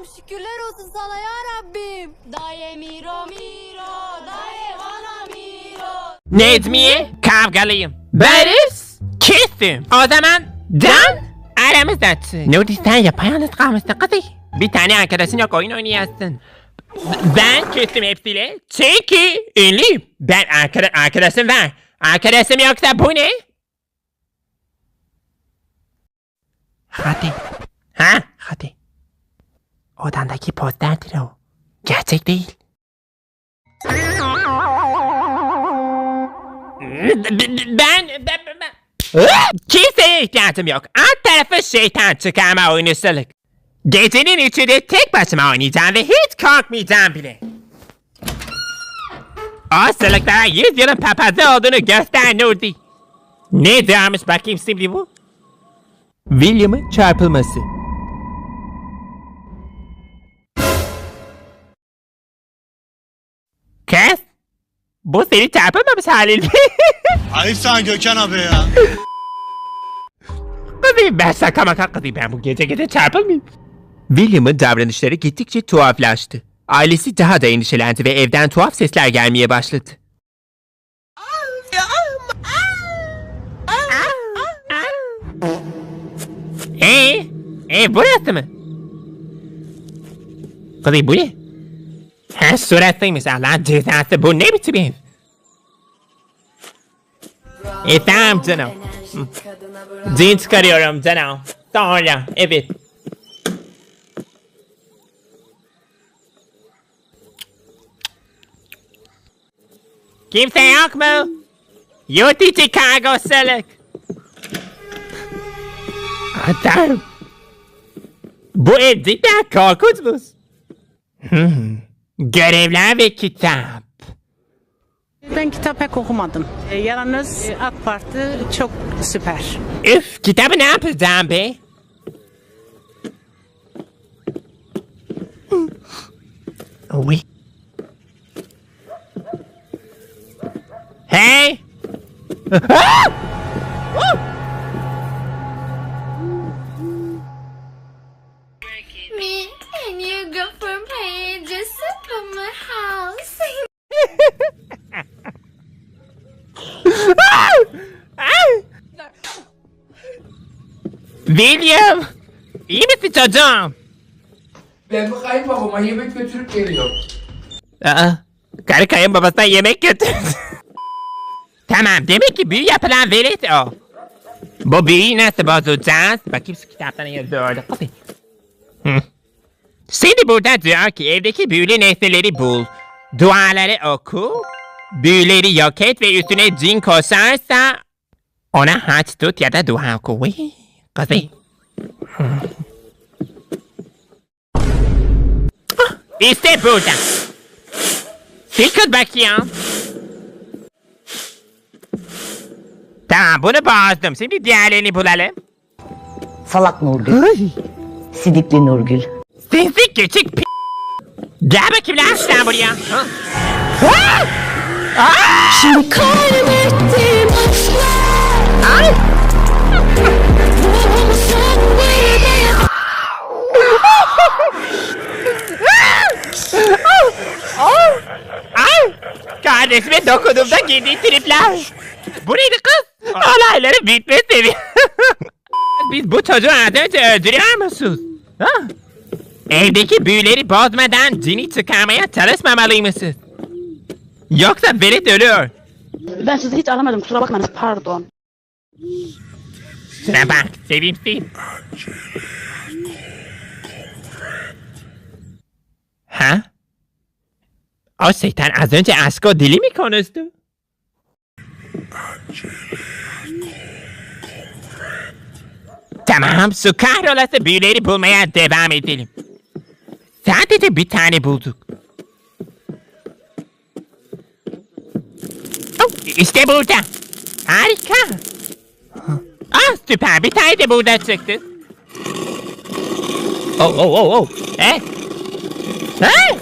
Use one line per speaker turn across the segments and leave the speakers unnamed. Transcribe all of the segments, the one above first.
Allah'ım şükürler olsun sana ya Rabbim. Daye miro miro, daye bana miro.
Necmiye kavgalıyım. Barış küstüm. O zaman can aramızda çık. Nuri sen yapayalnız kalmışsın kızı. Bir tane arkadaşın yok oyun oynayasın. Ben küstüm hepsiyle. Çünkü ünlüyüm. Ben arkada arkadaşım var. Arkadaşım yoksa bu ne? Hadi. Ha? Hadi. Odandaki posterdir o. Gerçek değil. Ben, ben, ben, ben. Kimseye ihtiyacım yok. Alt tarafı şeytan çıkarma oyuncusuluk. Gecenin üçünde tek başıma oynayacağım ve hiç korkmayacağım bile. O sılıklara yüz yılın papazı olduğunu göster Nurdi. Ne diyormuş bakayım şimdi bu? William'ın çarpılması. Bu seni çarpılmamış halin.
Ayıp sana Gökhan abi ya.
Kızım ben şaka maka kızım ben bu gece gece çarpılmayayım. William'ın davranışları gittikçe tuhaflaştı. Ailesi daha da endişelendi ve evden tuhaf sesler gelmeye başladı. Ee, e burası mı? Kızım bu ne? Ha suratlıymış Allah'ın cezası bu ne biçim ev? E tamam canım. Cin çıkarıyorum canım. Sonra evet. Kimse yok mu? Yurt içi kargosuluk. Atarım. Bu ev cidden korkunçmuş. Hmm. Görevler ve kitap.
Ben kitap pek okumadım. E, Yalnız e, AK Parti çok süper.
Üf kitabı ne yapacağım be? Oui. Hey! William! İyi misin çocuğum?
Ben bu kayınbabama yemek götürüp geliyorum.
Aa, karı kayınbabasına yemek götürdü. tamam demek ki büyü yapılan velet o. Bu büyüyü nasıl bozacağız? Bakayım şu kitapta ne yazıyor orada. Kapı. Şimdi burada diyor ki evdeki büyülü nesneleri bul. Duaları oku. Büyüleri yok et ve üstüne cin koşarsa ona haç tut ya da dua oku. Kızı. Ah, İşte burada. Dikkat bakayım. Tamam bunu bozdum. Şimdi diğerlerini bulalım.
Salak Nurgül. Sidikli Nurgül.
Sinsi küçük p... Gel bakayım lan sen buraya. Ha? Ah!
Kaybettim.
Ay! Kardeşime dokunduğumda girdiği tripler. Bu neydi kız? Olayları bitme seviye. Biz bu çocuğu önce öldürüyor musunuz? Ha? Evdeki büyüleri bozmadan cini çıkarmaya çalışmamalıymışız. Yoksa velet ölüyor.
Ben sizi hiç aramadım kusura bakmayınız pardon.
Şuna bak sevimsiz. Ha? O şeytan az önce aşko dili mi konuştu? Tamam şu kahrolası büyüleri bulmaya devam edelim. Sadece bir tane bulduk. Işte burada. Harika. Ah süper bir tane de burada çıktı. Oh oh oh oh. Eh? Eh?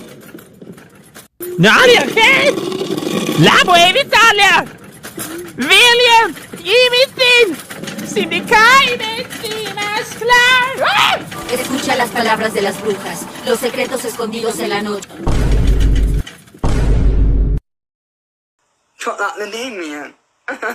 Ne oluyor kız? La bu evi sallıyor. William iyi misin? Şimdi kaybettiğim aşklar. Ah!
Escucha las palabras de las brujas. Los secretos escondidos en la noche.
Çok tatlı değil mi ya?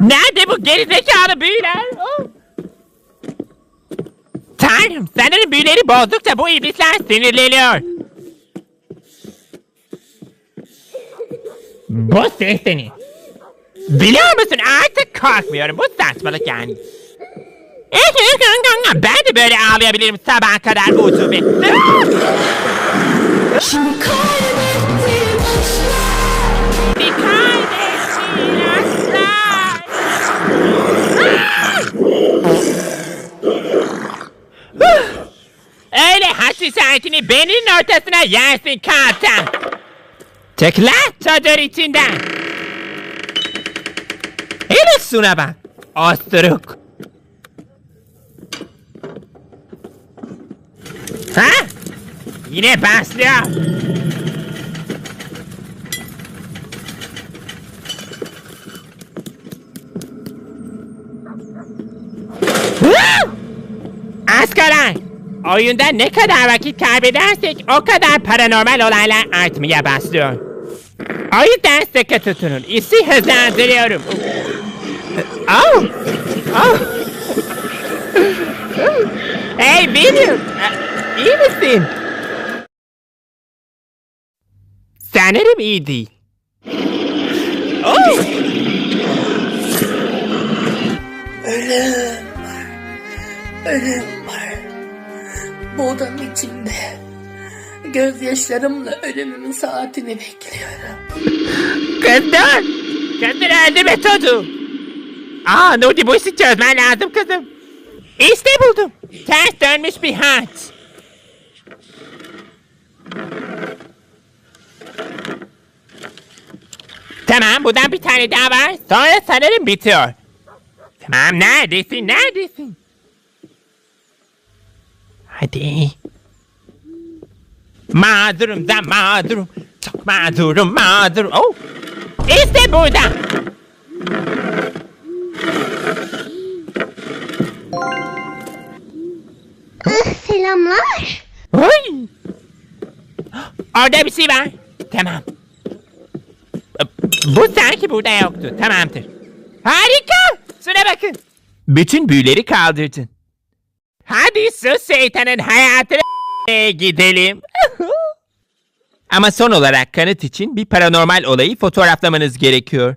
Nerede bu gerizekalı büyüler? Oh. Tanrım sanırım büyüleri bozdukça bu iblisler sinirleniyor. Bu ses seni. Biliyor musun artık korkmuyorum bu saçmalık yani. Ben de böyle ağlayabilirim sabaha kadar bu ucube.
Şimdi kaybettiğim aşklar.
Bir kaybettiğin aşklar. Öyle hasisiyetini benim ortasına yersin kaptan. Tıkla çadır içinden. Hele şuna bak. Osturuk. Ha? Yine başlıyor. Askaray! Oyunda ne kadar vakit kaybedersek o kadar paranormal olaylar artmaya başlıyor. O yüzden sıkı tutunun. İşi hızlandırıyorum. Oh! Oh! hey William! İyi misin? Sanırım iyi değil. Oh!
Ölüm var. Ölüm var. Bu odanın içinde. Gözyaşlarımla ölümümün saatini bekliyorum.
Kızdır! Kızdır öldürme çocuğu! Aa Nudi bu işi çözmen lazım kızım. İşte buldum. Ters dönmüş bir haç. Tamam buradan bir tane daha var. Sonra sanırım bitiyor. Tamam neredesin neredesin? Hadi. Mağdurum da mağdurum. Çok mağdurum mağdurum. Oh. İşte burada.
Selamlar.
Oy. Orada bir şey var. Tamam. Bu sanki burada yoktu. Tamamdır. Harika. Şuna bakın. Bütün büyüleri kaldırdın. Hadi sus şeytanın hayatına gidelim. Ama son olarak kanıt için bir paranormal olayı fotoğraflamanız gerekiyor.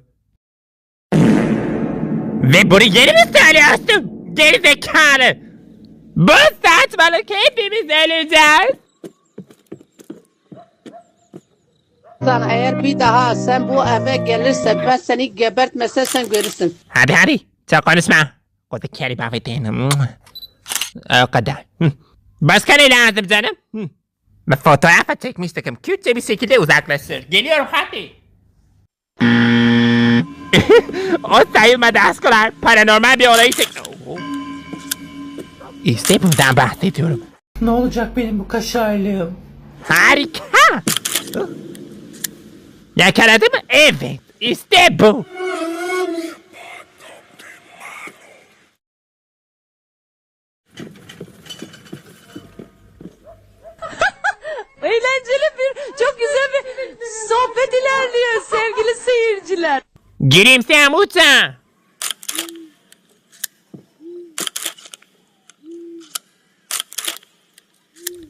Ve bunu geri mi söylüyorsun? Gerizekalı. Bu saçmalık hepimiz öleceğiz.
Sen eğer bir daha sen bu eve gelirsen ben seni gebertmese sen görürsün.
Hadi hadi. Çok konuşma. O da keri bafetin. O kadar. Hı. Başka ne lazım canım? Hı. Ben fotoğrafa çekmiştim. Kürtçe bir şekilde uzaklaşır. Geliyorum hadi. o sayılmadı askılar. Paranormal bir olayı çek... İşte bundan bahsediyorum.
Ne olacak benim bu kaşarlığım?
Harika. Yakaladı mı? Evet. İşte bu.
Eğlenceli bir, çok güzel bir sohbet ilerliyor sevgili seyirciler.
Gülümse Muta.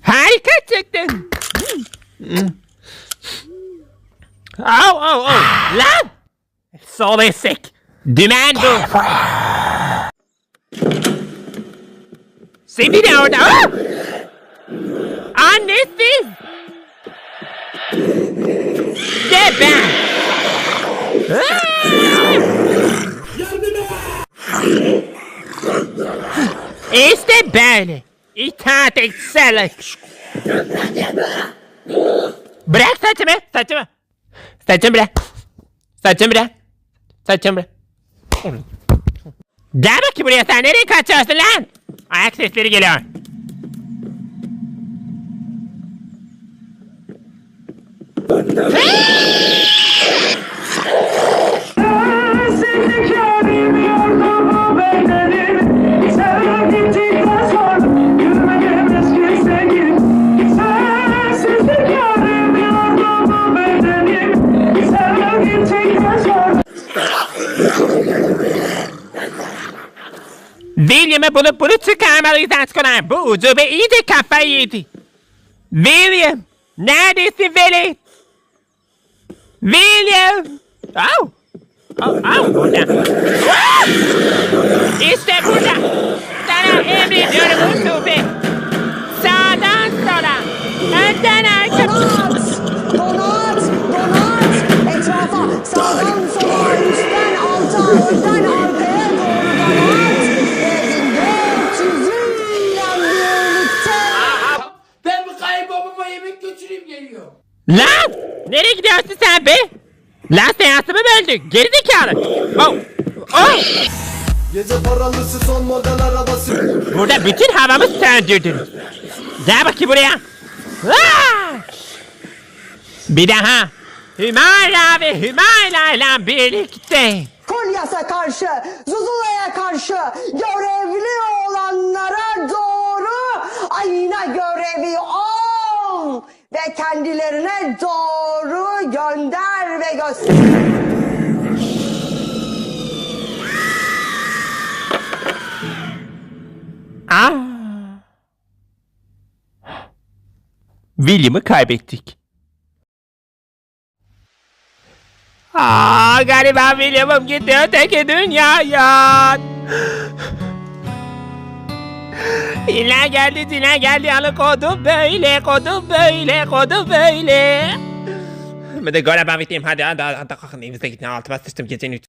Harika çıktın. Au au au. Lan. Sol esek. Dümen. Şimdi de orada. Aa! Annesi. Geber. İşte böyle. İtaat etseler. Bırak saçımı, saçımı. Saçımı bırak. Saçımı bırak. Saçımı bırak. Gel bakayım buraya sen nereye kaçıyorsun lan? Ayak sesleri geliyor. William'ı bulup bunu çıkarmalıyız aşkına. Bu ucube iyice kafayı yedi. William! Neredesin Willy? William! Oh! Oh, oh burada. Ah!
Kayınbabama yemek götüreyim geliyor.
Lan! Nereye gidiyorsun sen be? Lan seansımı böldün. Gerizekalı. Oh! Oh!
Gece paralısı son model arabası
Burada bütün havamı söndürdünüz. Gel bakayım buraya. Ah! Bir daha. Hümayra ve Hümayra ile birlikte.
Kolyas'a karşı, Zuzula'ya karşı görevli olanlara doğru ayna görevi ol ve kendilerine doğru gönder ve göster.
Ah. William'ı kaybettik. Aa, galiba William'ım gitti öteki dünyaya. İlla geldi, dine geldi, alıkodu böyle, kodu böyle, kodu böyle. Bir de galiba biteyim, hadi hadi, hadi kalkın evinize gidin, altıma sıçtım gecenin